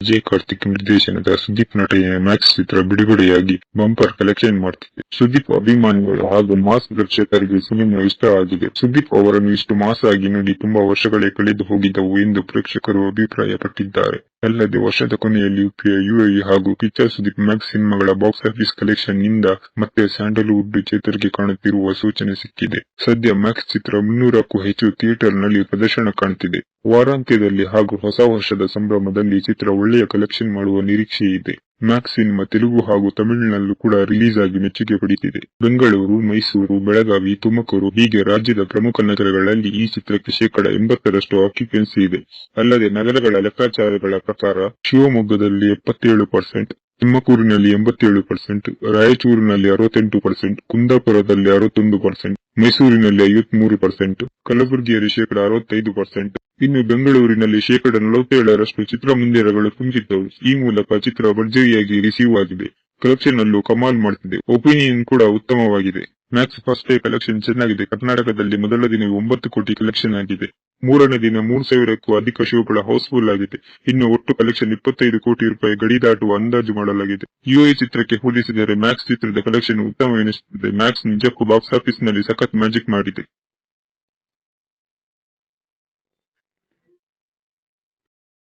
ವಿಜಯ್ ಕಾರ್ತಿಕ್ ನಿರ್ದೇಶನದ ಸುದೀಪ್ ನಟನೆಯ ಮ್ಯಾಕ್ಸ್ ಚಿತ್ರ ಬಿಡುಗಡೆಯಾಗಿ ಬಂಪರ್ ಕಲೆಕ್ಷನ್ ಮಾಡ್ತಿದೆ. ಸುದೀಪ್ ಅಭಿಮಾನಿಗಳು ಹಾಗೂ ಮಾಸ್ ದರ್ಶಕರಿಗೆ ಸಿನಿಮಾ ಇಷ್ಟ ಆಗಿದೆ. ಸುದೀಪ್ ಅವರನ್ನು ಇಷ್ಟು ಮಾಸ್ ಆಗಿ ನೋಡಿ ತುಂಬಾ ವರ್ಷಗಳೇ ಕಳೆದು ಹೋಗಿದ್ದವು ಎಂದು ಪ್ರೇಕ್ಷಕರು ಅಭಿಪ್ರಾಯಪಟ್ಟಿದ್ದಾರೆ. ಅಲ್ಲದೆ ವರ್ಷದ ಕೊನೆಯಲ್ಲಿ ಯುಎಇ ಹಾಗೂ ಕಿಚ್ಚ ಸುದೀಪ್ ಮ್ಯಾಕ್ಸ್ ಸಿನಿಮಾಗಳ ಬಾಕ್ಸ್ ಆಫೀಸ್ ಕಲೆಕ್ಷನ್ನಿಂದ ಮತ್ತೆ ಸ್ಯಾಂಡಲ್ವುಡ್ ಚೇತರಿಕೆ ಕಾಣುತ್ತಿರುವ ಸೂಚನೆ ಸಿಕ್ಕಿದೆ. ಸದ್ಯ ಮ್ಯಾಕ್ಸ್ ಚಿತ್ರ ಮುನ್ನೂರಕ್ಕೂ ಹೆಚ್ಚು ಥಿಯೇಟರ್ನಲ್ಲಿ ಪ್ರದರ್ಶನ ಕಾಣುತ್ತಿದೆ ವಾರಾಂತ್ಯದಲ್ಲಿ ಹಾಗೂ ಹೊಸ ವರ್ಷದ ಸಂಭ್ರಮದಲ್ಲಿ ಚಿತ್ರ ಒಳ್ಳೆಯ ಕಲೆಕ್ಷನ್ ಮಾಡುವ ನಿರೀಕ್ಷೆ ಇದೆ ಮ್ಯಾಕ್ಸ್ ಸಿನಿಮಾ ತೆಲುಗು ಹಾಗೂ ತಮಿಳಿನಲ್ಲೂ ಕೂಡ ರಿಲೀಸ್ ಆಗಿ ಮೆಚ್ಚುಗೆ ಪಡೆಯುತ್ತಿದೆ ಬೆಂಗಳೂರು, ಮೈಸೂರು, ಬೆಳಗಾವಿ, ತುಮಕೂರು ಹೀಗೆ ರಾಜ್ಯದ ಪ್ರಮುಖ ನಗರಗಳಲ್ಲಿ ಈ ಚಿತ್ರಕ್ಕೆ ಶೇಕಡ ಎಂಬತ್ತರಷ್ಟು ಆಕ್ಯುಪೆನ್ಸಿ ಇದೆ. ಅಲ್ಲದೆ ನಗರಗಳ ಲೆಕ್ಕಾಚಾರಗಳ ಪ್ರಕಾರ ಶಿವಮೊಗ್ಗದಲ್ಲಿ ಎಪ್ಪತ್ತೇಳು ಪರ್ಸೆಂಟ್ ತುಮಕೂರಿನಲ್ಲಿ ಎಂಬತ್ತೇಳು ಪರ್ಸೆಂಟ್ ರಾಯಚೂರಿನಲ್ಲಿ ಅರವತ್ತೆಂಟು ಪರ್ಸೆಂಟ್ ಕುಂದಾಪುರದಲ್ಲಿ ಅರವತ್ತೊಂದು ಪರ್ಸೆಂಟ್ ಮೈಸೂರಿನಲ್ಲಿ ಐವತ್ಮೂರು ಪರ್ಸೆಂಟ್ ಕಲಬುರಗಿಯಲ್ಲಿ ಶೇಕಡ ಅರವತ್ತೈದು ಪರ್ಸೆಂಟ್ ಇನ್ನು ಬೆಂಗಳೂರಿನಲ್ಲಿ ಶೇಕಡ ನಲವತ್ತೇಳರಷ್ಟು ಚಿತ್ರಮಂದಿರಗಳು ತುಂಬಿದ್ದವು. ಈ ಮೂಲಕ ಚಿತ್ರ ಭರ್ಜರಿಯಾಗಿ ರಿಸೀವ್ ಆಗಿದೆ. ಕಲೆಕ್ಷನ್ ಅಲ್ಲೂ ಕಮಾಲ್ ಮಾಡ್ತಿದೆ. ಒಪಿನಿಯನ್ ಕೂಡ ಉತ್ತಮವಾಗಿದೆ. ಮ್ಯಾಕ್ಸ್ ಫಸ್ಟ್ ಡೇ ಕಲೆಕ್ಷನ್ ಚೆನ್ನಾಗಿದೆ. ಕರ್ನಾಟಕದಲ್ಲಿ ಮೊದಲ ದಿನ ಒಂಬತ್ತು ಕೋಟಿ ಕಲೆಕ್ಷನ್ ಆಗಿದೆ. ಮೂರನೇ ದಿನ ಮೂರು ಸಾವಿರಕ್ಕೂ ಅಧಿಕ ಶೋಗಳ ಹೌಸ್ಫುಲ್ ಆಗಿದೆ. ಇನ್ನು ಒಟ್ಟು ಕಲೆಕ್ಷನ್ ಇಪ್ಪತ್ತೈದು ಕೋಟಿ ರೂಪಾಯಿ ಗಡಿ ದಾಟುವ ಅಂದಾಜು ಮಾಡಲಾಗಿದೆ. ಯುಎ ಚಿತ್ರಕ್ಕೆ ಹೋಲಿಸಿದರೆ ಮ್ಯಾಕ್ಸ್ ಚಿತ್ರದ ಕಲೆಕ್ಷನ್ ಉತ್ತಮ ಎನಿಸುತ್ತದೆ. ಮ್ಯಾಕ್ಸ್ ನಿಜಕ್ಕೂ ಬಾಕ್ಸ್ ಆಫೀಸ್ನಲ್ಲಿ ಸಖತ್ ಮ್ಯಾಜಿಕ್ ಮಾಡಿದೆ.